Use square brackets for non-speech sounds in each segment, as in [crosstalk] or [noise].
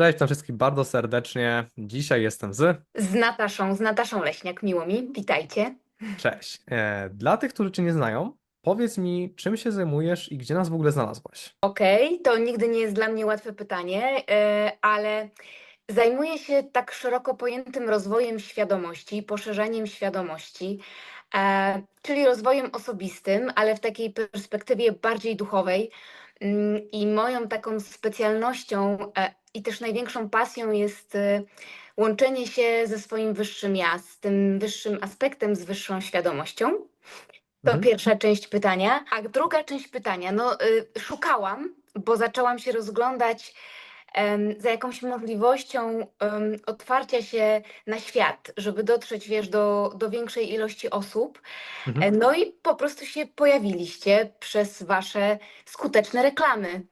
Cześć, witam wszystkich bardzo serdecznie. Dzisiaj jestem z. Z Nataszą, z Nataszą Leśniak, miło mi, witajcie. Cześć. E, Dla tych, którzy Cię nie znają, powiedz mi, czym się zajmujesz i gdzie nas w ogóle znalazłaś? Okej, to nigdy nie jest dla mnie łatwe pytanie, e, ale zajmuję się tak szeroko pojętym rozwojem świadomości, poszerzaniem świadomości, e, czyli rozwojem osobistym, ale w takiej perspektywie bardziej duchowej. I moją taką specjalnością e, i też największą pasją jest e, łączenie się ze swoim wyższym ja, z tym wyższym aspektem, z wyższą świadomością. To Mhm. pierwsza część pytania. A druga część pytania, no y, szukałam, bo zaczęłam się rozglądać za jakąś możliwością otwarcia się na świat, żeby dotrzeć, wiesz, do, do większej ilości osób. E, Mhm. No i po prostu się pojawiliście przez wasze skuteczne reklamy.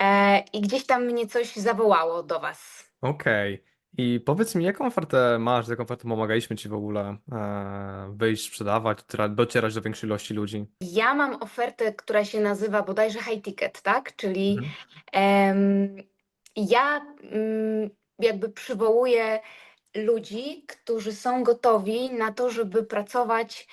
E, I gdzieś tam mnie coś zawołało do was. Okej. I powiedz mi, jaką ofertę masz, jaką ofertą pomagaliśmy Ci w ogóle e, wyjść, sprzedawać, docierać do większej ilości ludzi? Ja mam ofertę, która się nazywa bodajże High Ticket, tak? Czyli Mhm. Em, ja mm, jakby przywołuję ludzi, którzy są gotowi na to, żeby pracować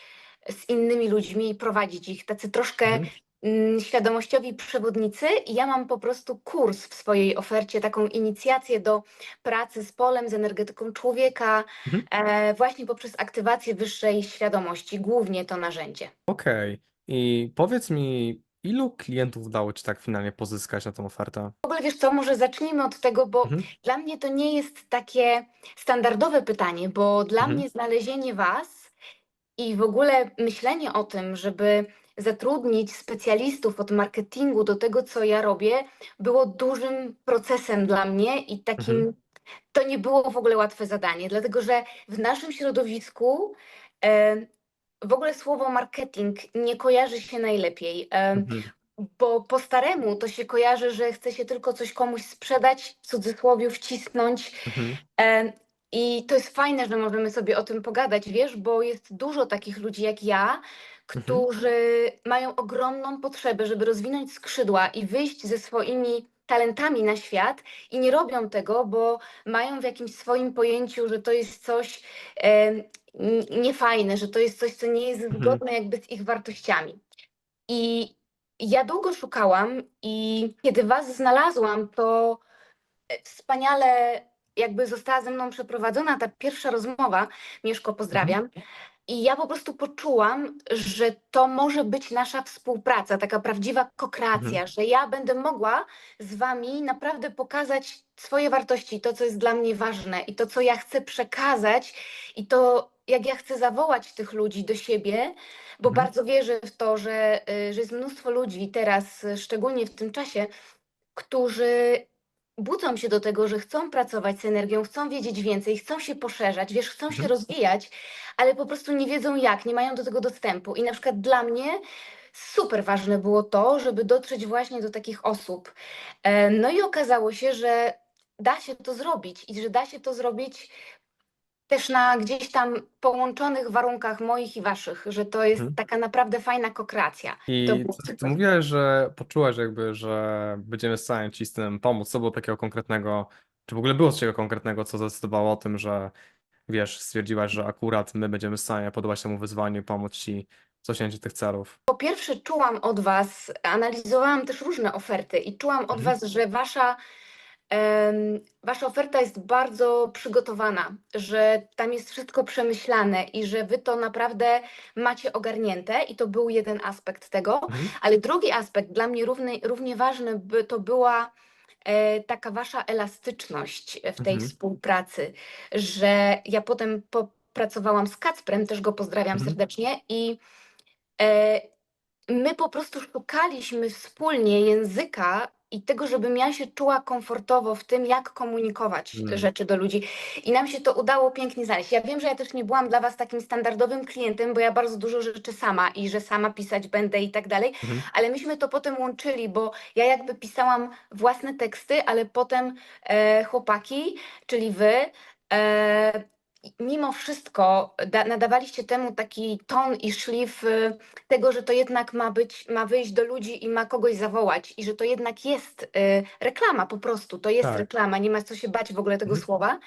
z innymi ludźmi i prowadzić ich. Tacy troszkę Mhm. mm, świadomościowi przewodnicy. I ja mam po prostu kurs w swojej ofercie, taką inicjację do pracy z polem, z energetyką człowieka, Mhm. e, właśnie poprzez aktywację wyższej świadomości, głównie to narzędzie. Okej. I powiedz mi, ilu klientów udało Ci tak finalnie pozyskać na tą ofertę? W ogóle wiesz co, może zacznijmy od tego, bo Mhm. dla mnie to nie jest takie standardowe pytanie, bo dla Mhm. mnie znalezienie Was i w ogóle myślenie o tym, żeby zatrudnić specjalistów od marketingu do tego, co ja robię, było dużym procesem dla mnie i Mhm. takim, to nie było w ogóle łatwe zadanie, dlatego że w naszym środowisku e, w ogóle słowo marketing nie kojarzy się najlepiej. Mhm. bo po staremu to się kojarzy, że chce się tylko coś komuś sprzedać, w cudzysłowie wcisnąć. Mhm. I to jest fajne, że możemy sobie o tym pogadać, wiesz, bo jest dużo takich ludzi jak ja, Mhm. którzy mają ogromną potrzebę, żeby rozwinąć skrzydła i wyjść ze swoimi talentami na świat i nie robią tego, bo mają w jakimś swoim pojęciu, że to jest coś niefajne, że to jest coś, co nie jest Mhm. zgodne jakby z ich wartościami. I ja długo szukałam i kiedy was znalazłam, to e, wspaniale jakby została ze mną przeprowadzona ta pierwsza rozmowa. Mieszko, Mhm. pozdrawiam. I ja po prostu poczułam, że to może być nasza współpraca, taka prawdziwa kokracja, Mhm. że ja będę mogła z wami naprawdę pokazać swoje wartości, to, co jest dla mnie ważne i to, co ja chcę przekazać i to, jak ja chcę zawołać tych ludzi do siebie, bo Mhm. bardzo wierzę w to, że, y, że jest mnóstwo ludzi teraz, szczególnie w tym czasie, którzy budzą się do tego, że chcą pracować z energią, chcą wiedzieć więcej, chcą się poszerzać, wiesz, chcą się Mhm. rozwijać, ale po prostu nie wiedzą jak, nie mają do tego dostępu. I na przykład dla mnie super ważne było to, żeby dotrzeć właśnie do takich osób. E, No i okazało się, że da się to zrobić i że da się to zrobić też na gdzieś tam połączonych warunkach moich i waszych, że to jest Mhm. taka naprawdę fajna kokracja. To I było ty, ty mówiłaś, że poczułaś jakby, że będziemy w stanie Ci z tym pomóc. Co było takiego konkretnego, czy w ogóle było coś konkretnego, co zdecydowało o tym, że wiesz, stwierdziłaś, że akurat my będziemy w stanie podobać temu wyzwaniu pomóc Ci w osiągnięciu tych celów? Po pierwsze, czułam od Was, analizowałam też różne oferty i czułam od Mhm. Was, że Wasza, wasza oferta jest bardzo przygotowana, że tam jest wszystko przemyślane i że Wy to naprawdę macie ogarnięte i to był jeden aspekt tego. Mhm. Ale drugi aspekt dla mnie równy, równie ważny by to była e, taka Wasza elastyczność w tej Mhm. współpracy, że ja potem popracowałam z Kacprem, też go pozdrawiam Mhm. serdecznie i e, my po prostu szukaliśmy wspólnie języka i tego, żebym ja się czuła komfortowo w tym, jak komunikować te Mm. rzeczy do ludzi. I nam się to udało pięknie znaleźć. Ja wiem, że ja też nie byłam dla Was takim standardowym klientem, bo ja bardzo dużo rzeczy sama i że sama pisać będę i tak dalej, Mhm. ale myśmy to potem łączyli, bo ja jakby pisałam własne teksty, ale potem e, chłopaki, czyli Wy, e, mimo wszystko da, nadawaliście temu taki ton i szlif y, tego, że to jednak ma być, ma wyjść do ludzi i ma kogoś zawołać i że to jednak jest y, reklama po prostu, to jest Tak. reklama, nie ma co się bać w ogóle tego Mhm. słowa.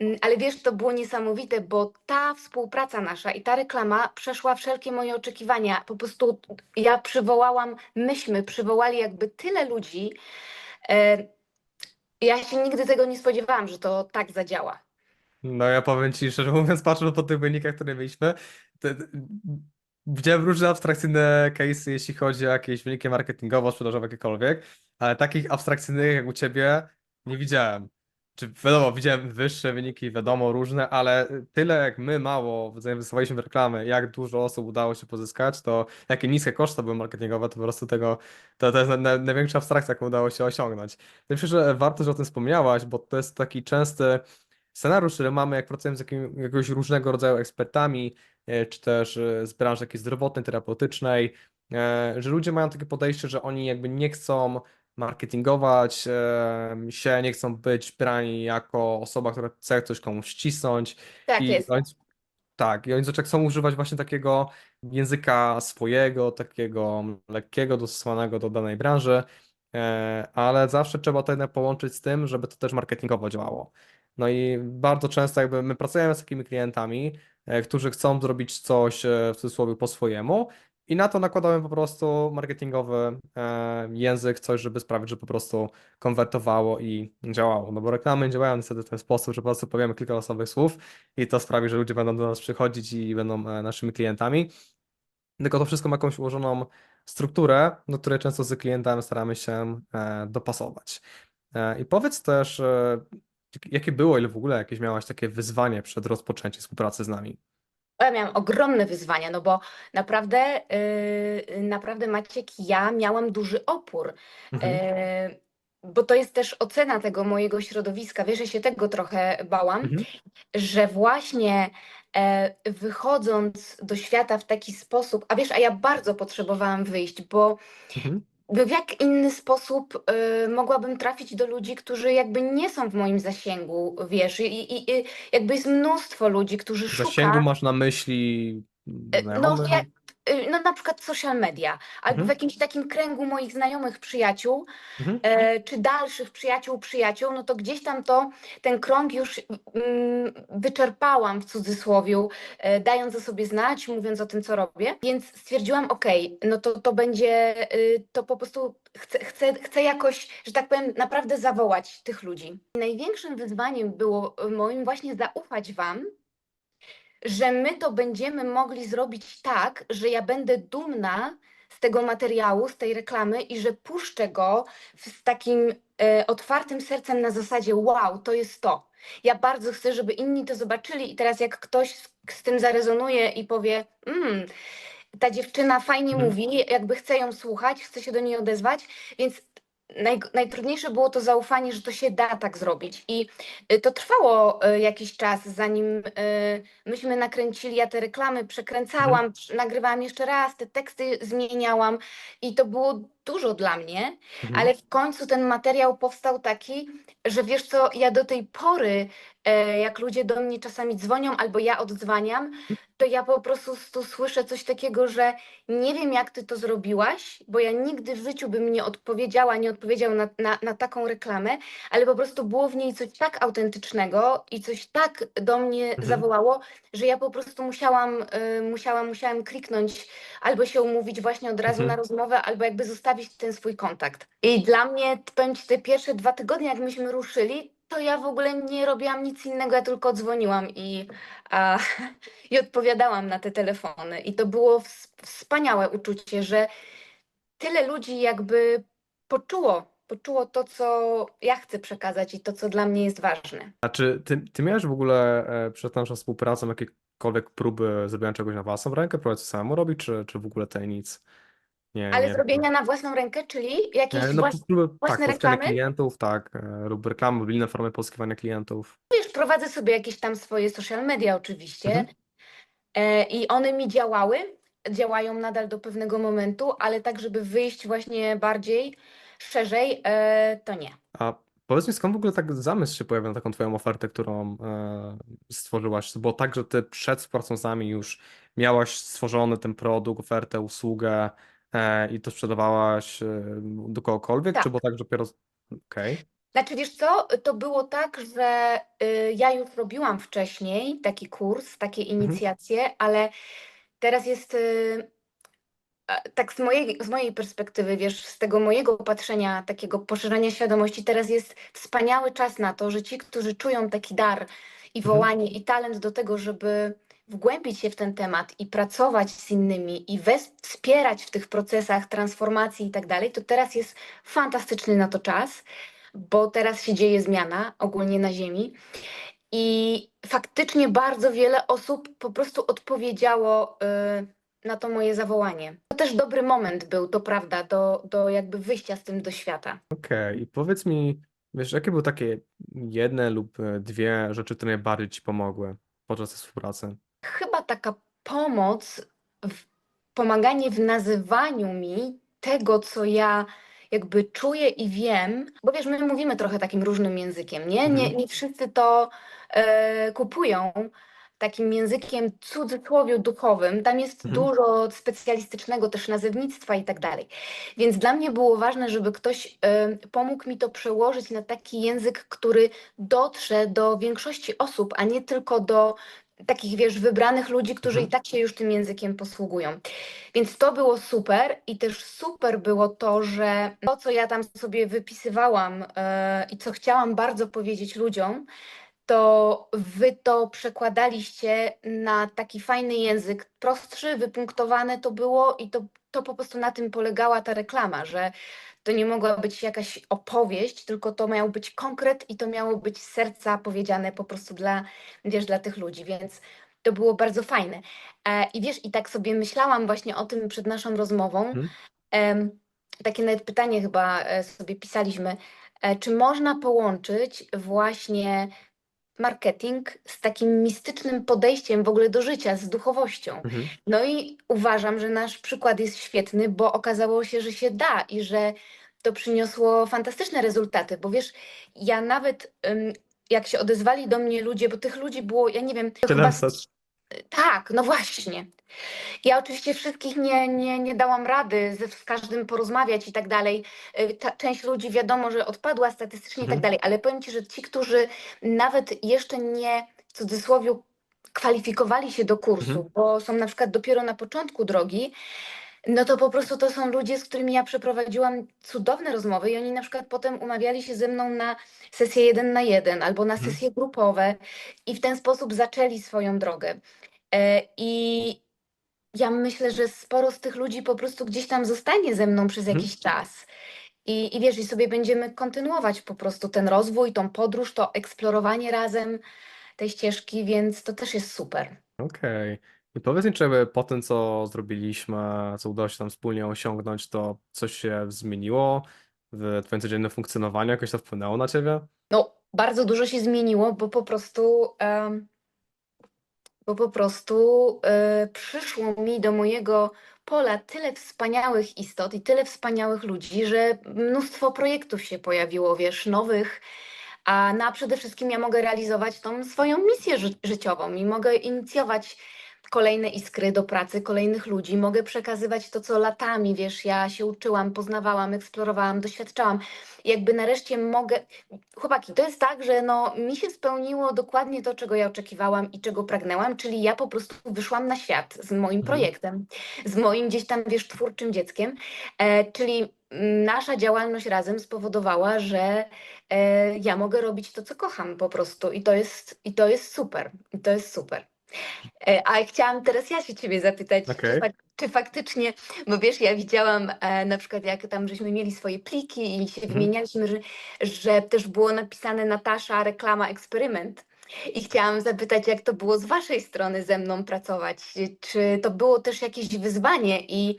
Mm, Ale wiesz, to było niesamowite, bo ta współpraca nasza i ta reklama przeszła wszelkie moje oczekiwania. Po prostu ja przywołałam, myśmy przywołali jakby tyle ludzi. E, ja się nigdy tego nie spodziewałam, że to tak zadziała. No ja powiem ci szczerze mówiąc, patrząc po tych wynikach, które mieliśmy, to, widziałem różne abstrakcyjne case'y, jeśli chodzi o jakieś wyniki marketingowo, sprzedażowe, jakiekolwiek, ale takich abstrakcyjnych jak u ciebie nie widziałem. Czy wiadomo, widziałem wyższe wyniki, wiadomo, różne, ale tyle jak my mało zainwestowaliśmy w reklamy, jak dużo osób udało się pozyskać, to jakie niskie koszty były marketingowe, to po prostu tego, to, to jest na, na, największa abstrakcja, jaką udało się osiągnąć. Myślę, że warto, że o tym wspomniałaś, bo to jest taki częsty scenariusz, który mamy, jak pracujemy z jakim, jakiegoś różnego rodzaju ekspertami, e, czy też e, z branży jakiejś zdrowotnej, terapeutycznej, e, że ludzie mają takie podejście, że oni jakby nie chcą marketingować się, nie chcą być brani jako osoba, która chce coś komuś ścisnąć Tak i jest. oni, tak, i oni zaczęli chcą używać właśnie takiego języka swojego, takiego lekkiego, dostosowanego do danej branży, ale zawsze trzeba to jednak połączyć z tym, żeby to też marketingowo działało. No i bardzo często jakby my pracujemy z takimi klientami, e, którzy chcą zrobić coś e, w cudzysłowie po swojemu i na to nakładamy po prostu marketingowy e, język, coś, żeby sprawić, że po prostu konwertowało i działało. No bo reklamy działają niestety w ten sposób, że po prostu powiemy kilka losowych słów i to sprawi, że ludzie będą do nas przychodzić i będą naszymi klientami. Tylko to wszystko ma jakąś ułożoną strukturę, do której często z klientami staramy się dopasować. I powiedz też, jakie było, ile w ogóle jakieś miałaś takie wyzwanie przed rozpoczęciem współpracy z nami? Ja miałam ogromne wyzwania, no bo naprawdę, yy, naprawdę Maciek, ja miałam duży opór, Mhm. yy, bo to jest też ocena tego mojego środowiska. Wiesz, ja się tego trochę bałam, Mhm. że właśnie e, wychodząc do świata w taki sposób, a wiesz, a ja bardzo potrzebowałam wyjść, bo Mhm. W jak inny sposób y, mogłabym trafić do ludzi, którzy jakby nie są w moim zasięgu, wiesz, i, i, i jakby jest mnóstwo ludzi, którzy W szuka... zasięgu masz na myśli E, No, znajomych? ja, y, no na przykład social media, albo w Mhm. jakimś takim kręgu moich znajomych przyjaciół, Mhm. e, czy dalszych przyjaciół, przyjaciół, no to gdzieś tam to, ten krąg już mm, wyczerpałam w cudzysłowiu, e, dając o sobie znać, mówiąc o tym, co robię, więc stwierdziłam, okej, no to to będzie, y, to po prostu chcę, chcę, chcę jakoś, że tak powiem, naprawdę zawołać tych ludzi. Największym wyzwaniem było y, moim właśnie zaufać Wam, że my to będziemy mogli zrobić tak, że ja będę dumna z tego materiału, z tej reklamy i że puszczę go z takim e, otwartym sercem na zasadzie wow, to jest to. Ja bardzo chcę, żeby inni to zobaczyli i teraz jak ktoś z, z tym zarezonuje i powie mm, ta dziewczyna fajnie Mhm. mówi, jakby chcę ją słuchać, chcę się do niej odezwać, więc naj, najtrudniejsze było to zaufanie, że to się da tak zrobić. I y, to trwało y, jakiś czas, zanim y, myśmy nakręcili, ja te reklamy przekręcałam, przy- nagrywałam jeszcze raz, te teksty zmieniałam i to było dużo dla mnie, Mhm. ale w końcu ten materiał powstał taki, że wiesz co, ja do tej pory, e, jak ludzie do mnie czasami dzwonią albo ja odzwaniam, to ja po prostu tu słyszę coś takiego, że nie wiem jak ty to zrobiłaś, bo ja nigdy w życiu bym nie odpowiedziała, nie odpowiedział na, na, na taką reklamę, ale po prostu było w niej coś tak autentycznego i coś tak do mnie Mhm. zawołało, że ja po prostu musiałam, y, musiałam, musiałam kliknąć albo się umówić właśnie od razu Mhm. na rozmowę, albo jakby zostawić ten swój kontakt. I dla mnie, powiem Ci, te pierwsze dwa tygodnie, jak myśmy ruszyli, to ja w ogóle nie robiłam nic innego, ja tylko dzwoniłam i, a, [laughs] i odpowiadałam na te telefony. I to było ws- wspaniałe uczucie, że tyle ludzi jakby poczuło, poczuło to, co ja chcę przekazać i to, co dla mnie jest ważne. A czy ty, ty miałeś w ogóle e, przed naszą współpracą jakiekolwiek próby zrobienia czegoś na własną rękę, próbować samemu robić, czy, czy w ogóle tej nic nie, Ale nie zrobienia na własną rękę, czyli jakieś E, No, włas- próby, tak, własne pozyskania reklamy? klientów, tak, e, lub reklamy, lub inne formy pozyskiwania klientów. Wiesz, prowadzę sobie jakieś tam swoje social media oczywiście Mhm. e, i one mi działały, działają nadal do pewnego momentu, ale tak, żeby wyjść właśnie bardziej, szerzej, e, to nie. A Powiedz mi, skąd w ogóle tak zamysł się pojawił na taką twoją ofertę, którą e, stworzyłaś? Było tak, że ty przed współpracą z nami już miałaś stworzony ten produkt, ofertę, usługę e, i to sprzedawałaś e, do kogokolwiek, czy Tak. było tak, że dopiero... Okej. Znaczy, wiesz co, to było tak, że y, ja już robiłam wcześniej taki kurs, takie Mhm. inicjacje, ale teraz jest y, a, tak z mojej, z mojej perspektywy, wiesz, z tego mojego patrzenia, takiego poszerzania świadomości, teraz jest wspaniały czas na to, że ci, którzy czują taki dar i Mhm. wołanie i talent do tego, żeby wgłębić się w ten temat i pracować z innymi i wspierać w tych procesach transformacji i tak dalej, to teraz jest fantastyczny na to czas, bo teraz się dzieje zmiana ogólnie na Ziemi. I faktycznie bardzo wiele osób po prostu odpowiedziało y, na to moje zawołanie. To też dobry moment był, to prawda, do, do jakby wyjścia z tym do świata. Okej, i powiedz mi, wiesz, jakie były takie jedne lub e, dwie rzeczy, które najbardziej ci pomogły podczas współpracy? Taka pomoc, w, pomaganie w nazywaniu mi tego, co ja jakby czuję i wiem, bo wiesz, my mówimy trochę takim różnym językiem, nie? Nie, Mhm. nie wszyscy to e, kupują takim językiem cudzysłowie duchowym. Tam jest Mhm. dużo specjalistycznego też nazewnictwa i tak dalej. Więc dla mnie było ważne, żeby ktoś e, pomógł mi to przełożyć na taki język, który dotrze do większości osób, a nie tylko do takich, wiesz, wybranych ludzi, którzy Mhm. i tak się już tym językiem posługują. Więc to było super i też super było to, że to, co ja tam sobie wypisywałam e, i co chciałam bardzo powiedzieć ludziom, to wy to przekładaliście na taki fajny język, prostszy, wypunktowane to było i to, to po prostu na tym polegała ta reklama, że to nie mogła być jakaś opowieść, tylko to miał być konkret i to miało być z serca powiedziane po prostu dla, wiesz, dla tych ludzi, więc to było bardzo fajne. E, I wiesz, i tak sobie myślałam właśnie o tym przed naszą rozmową. Mhm. Em, takie nawet pytanie chyba e, sobie pisaliśmy, e, czy można połączyć właśnie marketing z takim mistycznym podejściem w ogóle do życia, z duchowością. Mhm. No i uważam, że nasz przykład jest świetny, bo okazało się, że się da i że to przyniosło fantastyczne rezultaty, bo wiesz, ja nawet jak się odezwali do mnie ludzie, bo tych ludzi było, ja nie wiem, to chyba z 700. tak, no właśnie. Ja oczywiście wszystkich nie, nie, nie dałam rady ze, z każdym porozmawiać i tak dalej. Y, Ta część ludzi wiadomo, że odpadła statystycznie i tak Mhm. dalej, ale powiem Ci, że ci, którzy nawet jeszcze nie w cudzysłowie kwalifikowali się do kursu, Mhm. bo są na przykład dopiero na początku drogi, no to po prostu to są ludzie, z którymi ja przeprowadziłam cudowne rozmowy i oni na przykład potem umawiali się ze mną na sesję jeden na jeden albo na Mhm. sesje grupowe i w ten sposób zaczęli swoją drogę. E, I ja myślę, że sporo z tych ludzi po prostu gdzieś tam zostanie ze mną przez Mhm. jakiś czas. I, I wiesz, i sobie będziemy kontynuować po prostu ten rozwój, tą podróż, to eksplorowanie razem tej ścieżki, więc to też jest super. Okej. I powiedz mi, czy po tym, co zrobiliśmy, co udało się tam wspólnie osiągnąć, to coś się zmieniło w twoim codziennym funkcjonowaniu? Jakoś to wpłynęło na ciebie? No, bardzo dużo się zmieniło, bo po prostu, bo po prostu e, przyszło mi do mojego pola tyle wspaniałych istot i tyle wspaniałych ludzi, że mnóstwo projektów się pojawiło, wiesz, nowych, a na przede wszystkim ja mogę realizować tą swoją misję ży życiową i mogę inicjować kolejne iskry do pracy kolejnych ludzi, mogę przekazywać to, co latami, wiesz, ja się uczyłam, poznawałam, eksplorowałam, doświadczałam. Jakby nareszcie mogę. Chłopaki, to jest tak, że no, mi się spełniło dokładnie to, czego ja oczekiwałam i czego pragnęłam, czyli ja po prostu wyszłam na świat z moim Mhm. projektem, z moim gdzieś tam, wiesz, twórczym dzieckiem, e, czyli mm, nasza działalność razem spowodowała, że e, ja mogę robić to, co kocham po prostu i to jest, i to jest super, i to jest super. E, A chciałam teraz ja się ciebie zapytać, czy, fak czy faktycznie, bo wiesz, ja widziałam e, na przykład jak tam żeśmy mieli swoje pliki i się Mhm. wymienialiśmy, że, że też było napisane Natasza, reklama, eksperyment. I chciałam zapytać, jak to było z waszej strony ze mną pracować? Czy to było też jakieś wyzwanie i,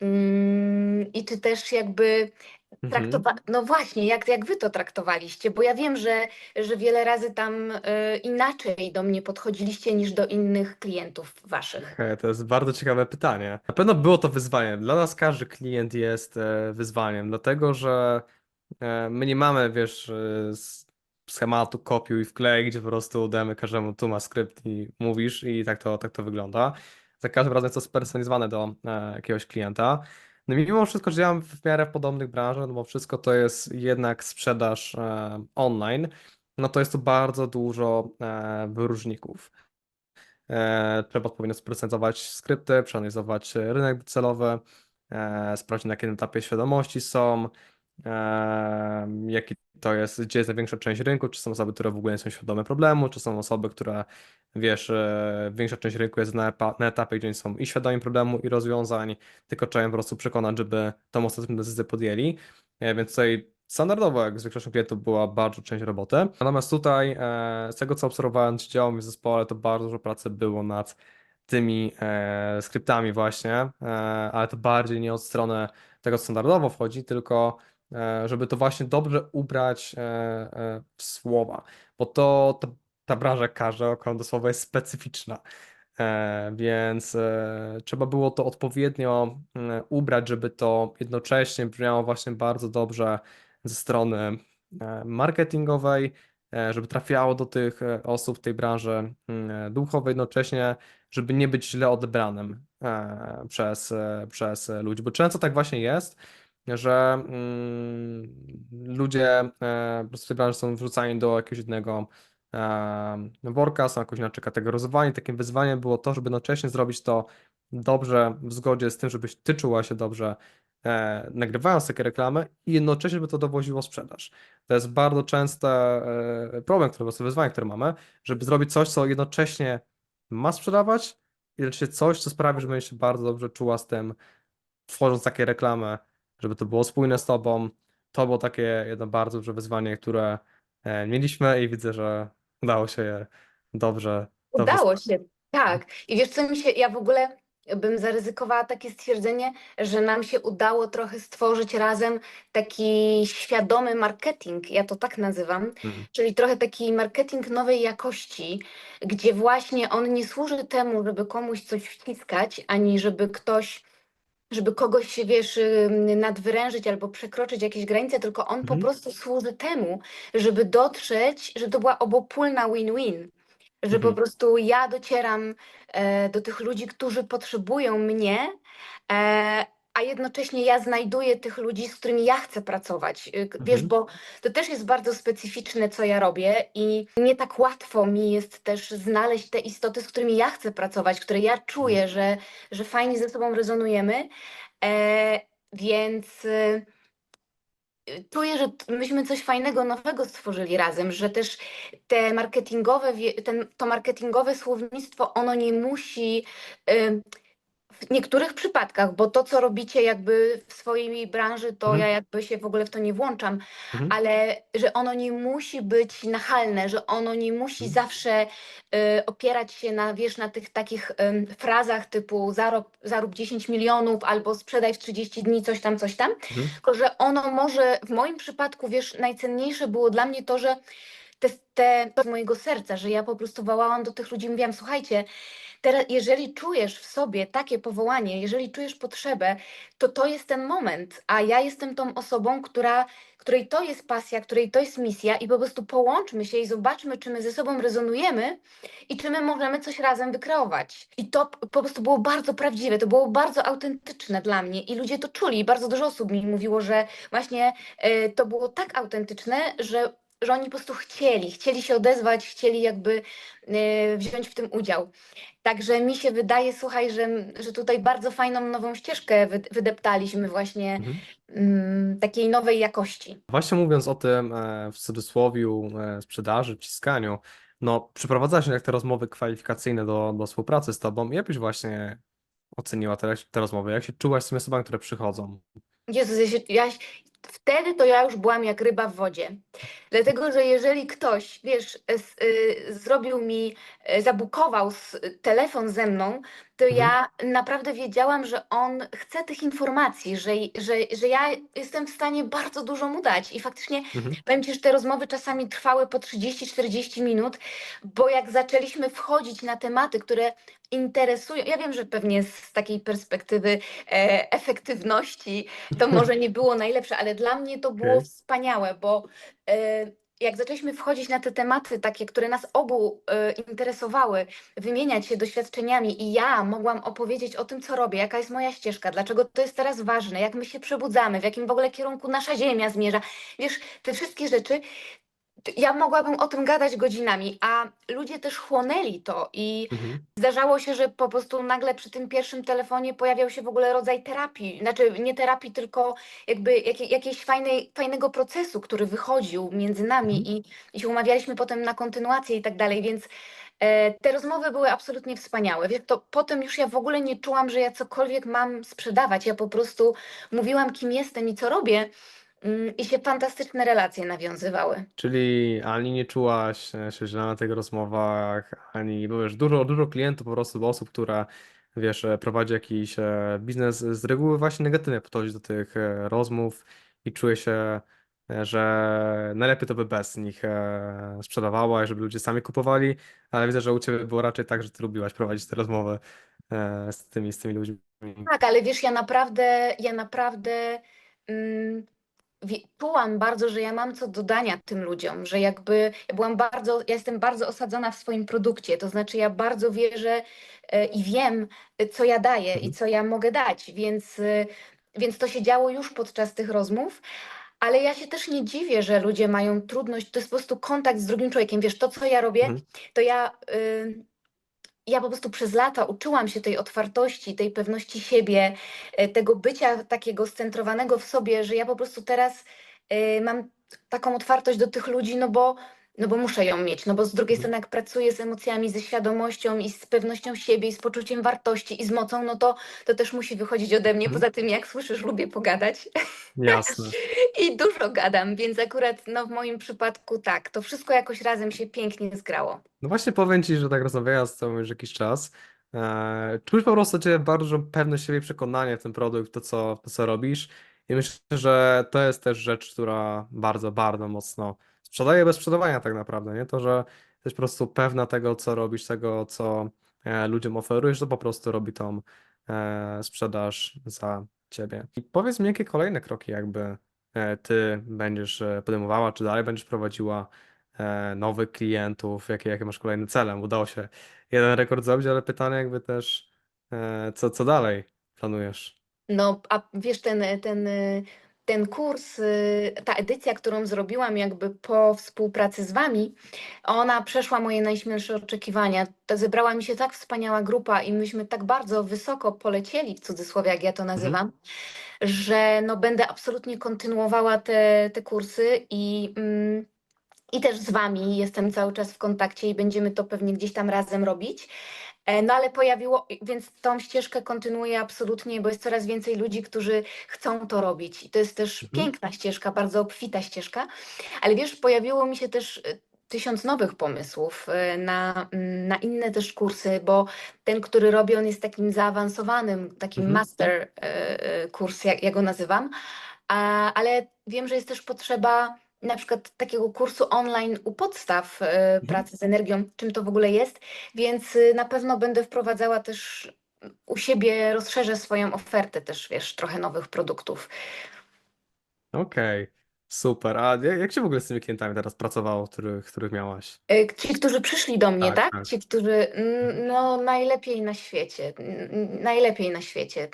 mm, i czy też jakby. Traktowa- no właśnie, jak, jak wy to traktowaliście? Bo ja wiem, że, że wiele razy tam e, inaczej do mnie podchodziliście niż do innych klientów waszych. Okej, to jest bardzo ciekawe pytanie. Na pewno było to wyzwaniem. Dla nas każdy klient jest e, wyzwaniem, dlatego że e, my nie mamy, wiesz, e, s- schematu kopiuj, wklej, gdzie po prostu damy każdemu tu ma skrypt i mówisz i tak to, tak to wygląda. Za każdym razem jest to spersonalizowane do e, jakiegoś klienta. No mimo wszystko działam w miarę w podobnych branżach, no bo wszystko to jest jednak sprzedaż e, online, no to jest to bardzo dużo e, wyróżników. E, Trzeba odpowiednio sprecyzować skrypty, przeanalizować rynek docelowy, e, sprawdzić na jakim etapie świadomości są, jaki to jest, gdzie jest największa część rynku, czy są osoby, które w ogóle nie są świadome problemu, czy są osoby, które, wiesz, e, większa część rynku jest na, na etapie, gdzie oni są i świadomi problemu, i rozwiązań, tylko trzeba im po prostu przekonać, żeby tą ostatnią decyzję podjęli. E, Więc tutaj standardowo, jak z większością klientów, była bardzo część roboty. Natomiast tutaj, e, z tego co obserwowałem, czy działam w zespole, to bardzo dużo pracy było nad tymi skryptami właśnie, ale to bardziej nie od strony tego co standardowo wchodzi, tylko żeby to właśnie dobrze ubrać e, e, w słowa, bo to, to ta branża, każda do słowa jest specyficzna. E, Więc e, trzeba było to odpowiednio ubrać, żeby to jednocześnie brzmiało właśnie bardzo dobrze ze strony e, marketingowej, e, żeby trafiało do tych e, osób w tej branży duchowej, jednocześnie, żeby nie być źle odebranym e, przez, e, przez ludzi. Bo często tak właśnie jest, że mm, ludzie e, po prostu są wrzucani do jakiegoś jednego e, worka, są jakoś inaczej kategoryzowani. Takim wyzwaniem było to, żeby jednocześnie zrobić to dobrze, w zgodzie z tym, żebyś ty czuła się dobrze, e, nagrywając takie reklamy i jednocześnie by to dowoziło sprzedaż. To jest bardzo częsty problem, który, po wyzwanie, które mamy, żeby zrobić coś, co jednocześnie ma sprzedawać i jednocześnie coś, co sprawi, że będziesz się bardzo dobrze czuła z tym, tworząc takie reklamy, żeby to było spójne z tobą. To było takie jedno bardzo duże wyzwanie, które e, mieliśmy i widzę, że udało się je dobrze, Udało się, tak. I wiesz co mi się, ja w ogóle bym zaryzykowała takie stwierdzenie, że nam się udało trochę stworzyć razem taki świadomy marketing, ja to tak nazywam, Mhm. czyli trochę taki marketing nowej jakości, gdzie właśnie on nie służy temu, żeby komuś coś wciskać, ani żeby ktoś, żeby kogoś, wiesz, nadwyrężyć albo przekroczyć jakieś granice, tylko on po Mhm. prostu służy temu, żeby dotrzeć, że to była obopólna win-win że po Mhm. prostu ja docieram e, do tych ludzi, którzy potrzebują mnie, e, a jednocześnie ja znajduję tych ludzi, z którymi ja chcę pracować. Y, Wiesz, Mhm. bo to też jest bardzo specyficzne, co ja robię i nie tak łatwo mi jest też znaleźć te istoty, z którymi ja chcę pracować, które ja czuję, że, że fajnie ze sobą rezonujemy. E, więc y, czuję, że myśmy coś fajnego, nowego stworzyli razem, że też te marketingowe, ten, to marketingowe słownictwo, ono nie musi y, w niektórych przypadkach, bo to, co robicie jakby w swojej branży, to Mhm. ja jakby się w ogóle w to nie włączam, Mhm. ale że ono nie musi być nachalne, że ono nie musi Mhm. zawsze y, opierać się na, wiesz, na tych takich ym, frazach typu zarob, zarób 10 milionów albo sprzedaj w 30 dni coś tam, coś tam, Mhm. tylko że ono może, w moim przypadku, wiesz, najcenniejsze było dla mnie to, że te, te to z mojego serca, że ja po prostu wołałam do tych ludzi mówiłam, słuchajcie, teraz jeżeli czujesz w sobie takie powołanie, jeżeli czujesz potrzebę, to to jest ten moment, a ja jestem tą osobą, która, której to jest pasja, której to jest misja i po prostu połączmy się i zobaczmy, czy my ze sobą rezonujemy i czy my możemy coś razem wykreować. I to po prostu było bardzo prawdziwe, to było bardzo autentyczne dla mnie i ludzie to czuli. Bardzo dużo osób mi mówiło, że właśnie e, to było tak autentyczne, że, że oni po prostu chcieli, chcieli się odezwać, chcieli jakby e, wziąć w tym udział. Także mi się wydaje, słuchaj, że, że tutaj bardzo fajną nową ścieżkę wy, wydeptaliśmy właśnie Mhm. mm, takiej nowej jakości. Właśnie mówiąc o tym e, w cudzysłowiu e, sprzedaży, wciskaniu, no przeprowadzasz jak te rozmowy kwalifikacyjne do, do współpracy z tobą, jak byś właśnie oceniła te, te rozmowy? Jak się czułaś z tymi osobami, które przychodzą? Jezus, ja, się, ja wtedy to ja już byłam jak ryba w wodzie. Dlatego, że jeżeli ktoś, wiesz, s, y, zrobił mi, y, zabukował telefon ze mną, to Mhm. ja naprawdę wiedziałam, że on chce tych informacji, że, że, że ja jestem w stanie bardzo dużo mu dać. I faktycznie Mhm. powiem Ci, że te rozmowy czasami trwały po 30-40 minut, bo jak zaczęliśmy wchodzić na tematy, które interesują, ja wiem, że pewnie z takiej perspektywy e, efektywności to [laughs] może nie było najlepsze, ale dla mnie to było Okej. wspaniałe, bo e, jak zaczęliśmy wchodzić na te tematy takie, które nas obu e, interesowały, wymieniać się doświadczeniami i ja mogłam opowiedzieć o tym, co robię, jaka jest moja ścieżka, dlaczego to jest teraz ważne, jak my się przebudzamy, w jakim w ogóle kierunku nasza Ziemia zmierza. Wiesz, te wszystkie rzeczy, ja mogłabym o tym gadać godzinami, a ludzie też chłonęli to i Mhm. Zdarzało się, że po prostu nagle przy tym pierwszym telefonie pojawiał się w ogóle rodzaj terapii, znaczy nie terapii, tylko jakby jakie, jakiejś fajnej, fajnego procesu, który wychodził między nami Mhm. i, i się umawialiśmy potem na kontynuację i tak dalej, więc e, te rozmowy były absolutnie wspaniałe. Wiesz, to potem już ja w ogóle nie czułam, że ja cokolwiek mam sprzedawać, ja po prostu mówiłam, kim jestem i co robię mm, i się fantastyczne relacje nawiązywały. Czyli ani nie czułaś e, się źle na tych rozmowach, ani, bo wiesz, dużo, dużo klientów, po prostu osób, które, wiesz, e, prowadzi jakiś e, biznes, z reguły właśnie negatywnie podchodzi do tych e, rozmów i czuje się, e, że najlepiej to by bez nich e, sprzedawała, i żeby ludzie sami kupowali, ale widzę, że u Ciebie było raczej tak, że Ty lubiłaś prowadzić te rozmowy e, z tymi, z tymi ludźmi. Tak, ale wiesz, ja naprawdę, ja naprawdę mm, czułam bardzo, że ja mam co dodania tym ludziom, że jakby ja byłam bardzo, ja jestem bardzo osadzona w swoim produkcie, to znaczy ja bardzo wierzę e, i wiem, e, co ja daję i Mhm. co ja mogę dać, więc, e, więc to się działo już podczas tych rozmów. Ale ja się też nie dziwię, że ludzie mają trudność. To jest po prostu kontakt z drugim człowiekiem. Wiesz, to co ja robię, Mhm. to ja, y, ja po prostu przez lata uczyłam się tej otwartości, tej pewności siebie, e, tego bycia takiego scentrowanego w sobie, że ja po prostu teraz y, mam taką otwartość do tych ludzi, no bo, no bo muszę ją mieć. No bo z drugiej Mhm. strony, jak pracuję z emocjami, ze świadomością i z pewnością siebie i z poczuciem wartości i z mocą, no to, to też musi wychodzić ode mnie. Mhm. Poza tym, jak słyszysz, lubię pogadać. Jasne. [laughs] I dużo gadam, więc akurat no, w moim przypadku tak, to wszystko jakoś razem się pięknie zgrało. No właśnie powiem Ci, że tak rozmawiając z Tobą już jakiś czas, e, czuć po prostu Ciebie bardzo pewność siebie i przekonanie w ten produkt, to co, to co robisz i myślę, że to jest też rzecz, która bardzo, bardzo mocno sprzedaje bez sprzedawania tak naprawdę, nie? To, że jesteś po prostu pewna tego, co robisz, tego, co e, ludziom oferujesz, to po prostu robi tą e, sprzedaż za Ciebie. I powiedz mi, jakie kolejne kroki jakby e, Ty będziesz podejmowała, czy dalej będziesz prowadziła nowych klientów, jakie, jakie masz kolejne cele? Udało się jeden rekord zrobić, ale pytanie jakby też, co, co dalej planujesz? No, a wiesz, ten, ten, ten kurs, y, ta edycja, którą zrobiłam jakby po współpracy z Wami, ona przeszła moje najśmielsze oczekiwania. Zebrała mi się tak wspaniała grupa i myśmy tak bardzo wysoko polecieli, w cudzysłowie, jak ja to Mhm. nazywam, że no, będę absolutnie kontynuowała te, te kursy i, mm, i też z Wami jestem cały czas w kontakcie i będziemy to pewnie gdzieś tam razem robić. E, No ale pojawiło, więc tą ścieżkę kontynuuję absolutnie, bo jest coraz więcej ludzi, którzy chcą to robić. I to jest też Mhm. piękna ścieżka, bardzo obfita ścieżka. Ale wiesz, pojawiło mi się też e, tysiąc nowych pomysłów e, na, na inne też kursy, bo ten, który robię, on jest takim zaawansowanym, takim Mhm. master kurs, jak ja go nazywam. A, ale wiem, że jest też potrzeba na przykład takiego kursu online u podstaw e, pracy z energią, czym to w ogóle jest, więc y, na pewno będę wprowadzała też u siebie, rozszerzę swoją ofertę też, wiesz, trochę nowych produktów. Okej, super. A jak, się w ogóle z tymi klientami teraz pracowało, których, których miałaś? E, Ci, którzy przyszli do mnie, Tak, tak? tak. Ci, którzy, Mhm. no najlepiej na świecie, najlepiej na świecie.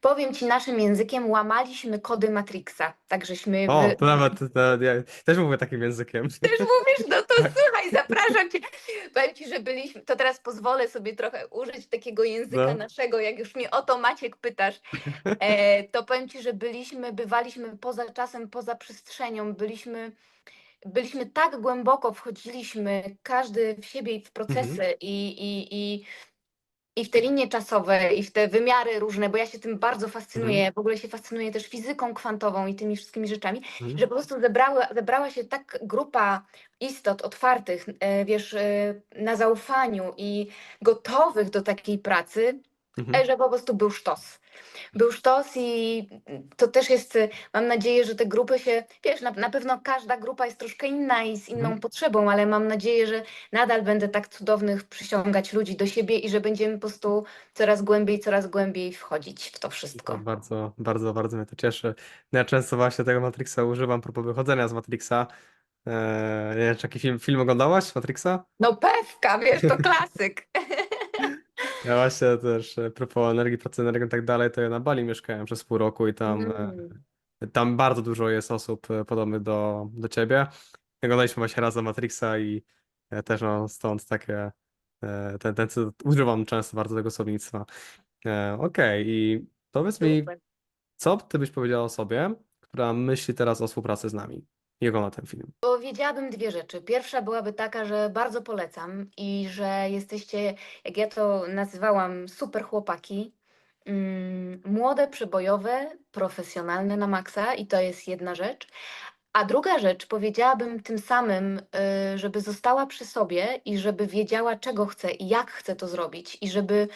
Powiem Ci naszym językiem, łamaliśmy kody Matrixa, tak żeśmy O, wy- to nawet, to, ja też mówię takim językiem. [laughs] Też mówisz, no to Tak. słuchaj, zapraszam cię. Powiem ci, że byliśmy, to teraz pozwolę sobie trochę użyć takiego języka No. naszego, jak już mnie o to Maciek pytasz, [laughs] e, to powiem ci, że byliśmy, bywaliśmy poza czasem, poza przestrzenią, byliśmy, byliśmy tak głęboko, wchodziliśmy każdy w siebie i w procesy Mhm. i, i, i i w te linie czasowe, i w te wymiary różne, bo ja się tym bardzo fascynuję, Mhm. w ogóle się fascynuję też fizyką kwantową i tymi wszystkimi rzeczami, Mhm. że po prostu zebrały, zebrała się tak grupa istot otwartych, e, wiesz, e, na zaufaniu i gotowych do takiej pracy, Mhm. e, że po prostu był sztos. Był sztos i to też jest, mam nadzieję, że te grupy się, wiesz, na, na pewno każda grupa jest troszkę inna i z inną Mhm. potrzebą, ale mam nadzieję, że nadal będę tak cudownych przyciągać ludzi do siebie i że będziemy po prostu coraz głębiej, coraz głębiej wchodzić w to To wszystko. bardzo, bardzo, bardzo mnie to cieszy. No Ja często właśnie tego Matrixa używam propos wychodzenia z Matrixa. Eee, nie wiem, czy jaki film, film oglądałaś Matrixa? No pewka, wiesz, to klasyk. [laughs] Ja właśnie też e, propos energii, pracy energią i tak dalej, to ja na Bali mieszkałem przez pół roku i tam, Mm. e, tam bardzo dużo jest osób e, podobnych do, do ciebie. Oglądaliśmy właśnie razem Matrixa i e, też no, stąd takie, e, ten, ten, używam często bardzo tego słownictwa. E, Okej, i powiedz mi, Super. co ty byś powiedziała osobie, która myśli teraz o współpracy z nami i ogląda ten film? Powiedziałabym dwie rzeczy. Pierwsza byłaby taka, że bardzo polecam i że jesteście, jak ja to nazywałam, super chłopaki. Mm, młode, przebojowe, profesjonalne na maksa i to jest jedna rzecz. A druga rzecz, powiedziałabym tym samym, y, żeby została przy sobie i żeby wiedziała, czego chce i jak chce to zrobić, i żeby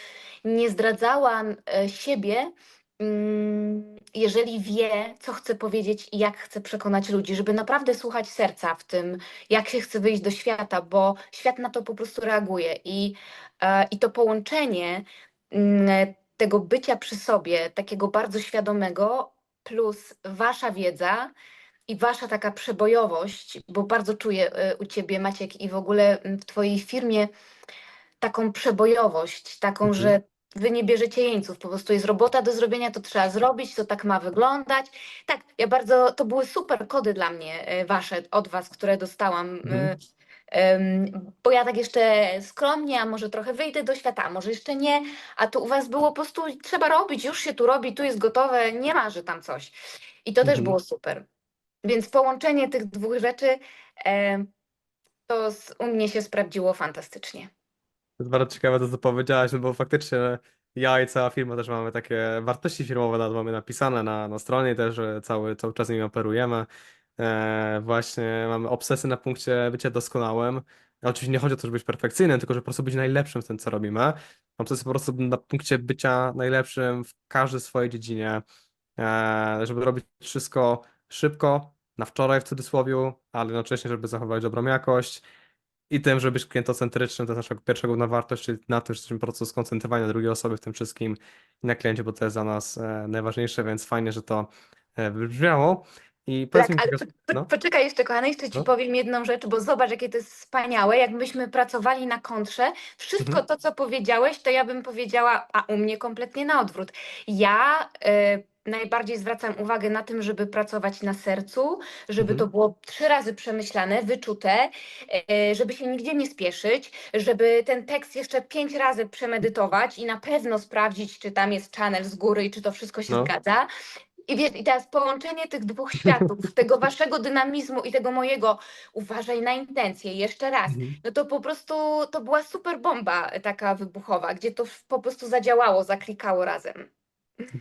nie zdradzała e, siebie, jeżeli wie, co chce powiedzieć i jak chce przekonać ludzi, żeby naprawdę słuchać serca w tym, jak się chce wyjść do świata, bo świat na to po prostu reaguje. I, e, i to połączenie mm, tego bycia przy sobie, takiego bardzo świadomego, plus wasza wiedza i wasza taka przebojowość, bo bardzo czuję e, u ciebie, Maciek, i w ogóle mm, w twojej firmie taką przebojowość, taką, Mhm. że wy nie bierzecie jeńców, po prostu jest robota do zrobienia, to trzeba zrobić, to tak ma wyglądać. Tak, ja bardzo, to były super kody dla mnie e, wasze, od was, które dostałam. e, em, bo ja tak jeszcze skromnie, a może trochę wyjdę do świata, a może jeszcze nie, a tu u was było po prostu trzeba robić, już się tu robi, tu jest gotowe, nie ma, że tam coś. I to też Mhm. było super. Więc połączenie tych dwóch rzeczy em, to z, u mnie się sprawdziło fantastycznie. To jest bardzo ciekawe to, co powiedziałaś, no bo faktycznie ja i cała firma też mamy takie wartości firmowe, nawet mamy napisane na, na stronie też, że cały, cały czas nimi operujemy. E, właśnie mamy obsesję na punkcie bycia doskonałym. Oczywiście nie chodzi o to, żeby być perfekcyjnym, tylko żeby po prostu być najlepszym w tym, co robimy. Obsesję po prostu na punkcie bycia najlepszym w każdej swojej dziedzinie, e, żeby robić wszystko szybko, na wczoraj w cudzysłowie, ale jednocześnie, żeby zachować dobrą jakość. I tym, żeby być klientocentrycznym, to jest nasza pierwsza główna wartość, czyli na tym, że jesteśmy po prostu skoncentrowani na drugiej osoby w tym wszystkim i na kliencie, bo to jest dla nas e, najważniejsze, więc fajnie, że to e, wybrzmiało. I Tak, mi, ale po, po, no, poczekaj jeszcze, kochany, jeszcze ci no, powiem jedną rzecz, bo zobacz, jakie to jest wspaniałe. Jakbyśmy pracowali na kontrze, wszystko mhm, to, co powiedziałeś, to ja bym powiedziała, a u mnie kompletnie na odwrót. Ja e, najbardziej zwracam uwagę na tym, żeby pracować na sercu, żeby to mhm, było trzy razy przemyślane, wyczute, e, żeby się nigdzie nie spieszyć, żeby ten tekst jeszcze pięć razy przemedytować i na pewno sprawdzić, czy tam jest channel z góry i czy to wszystko się no, zgadza. I wiesz, i teraz połączenie tych dwóch światów, [laughs] tego waszego dynamizmu i tego mojego, uważaj na intencje, jeszcze raz, mhm. no to po prostu to była super bomba taka wybuchowa, gdzie to po prostu zadziałało, zaklikało razem.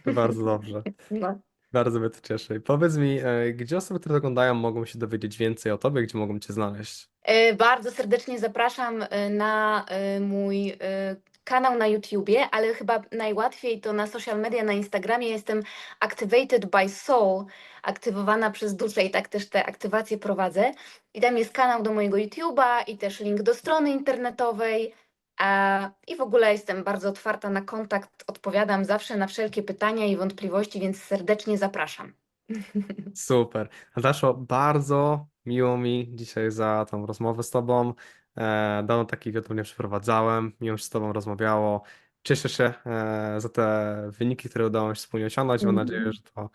To [laughs] bardzo dobrze. No. Bardzo mnie to cieszy. Powiedz mi, e, gdzie osoby, które oglądają, mogą się dowiedzieć więcej o tobie, gdzie mogą cię znaleźć? E, Bardzo serdecznie zapraszam e, na e, mój e, kanał na YouTubie, ale chyba najłatwiej to na social media, na Instagramie jestem Activated by Soul, aktywowana przez duszę i tak też te aktywacje prowadzę. I tam jest kanał do mojego YouTuba i też link do strony internetowej. I w ogóle jestem bardzo otwarta na kontakt, odpowiadam zawsze na wszelkie pytania i wątpliwości, więc serdecznie zapraszam. [laughs] Super. Nataszo, bardzo miło mi dzisiaj za tą rozmowę z Tobą. E, dawno takich wiadomo nie przeprowadzałem, miło się z Tobą rozmawiało. Cieszę się e, za te wyniki, które udało się wspólnie osiągnąć. Mam nadzieję, Mhm. że to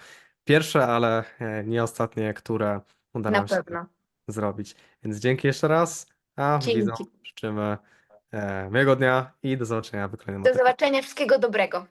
pierwsze, ale e, nie ostatnie, które uda Na nam się pewno. zrobić. Więc dzięki jeszcze raz, a widzom życzymy e, miłego dnia i do zobaczenia w kolejnym Do materiale. zobaczenia, wszystkiego dobrego.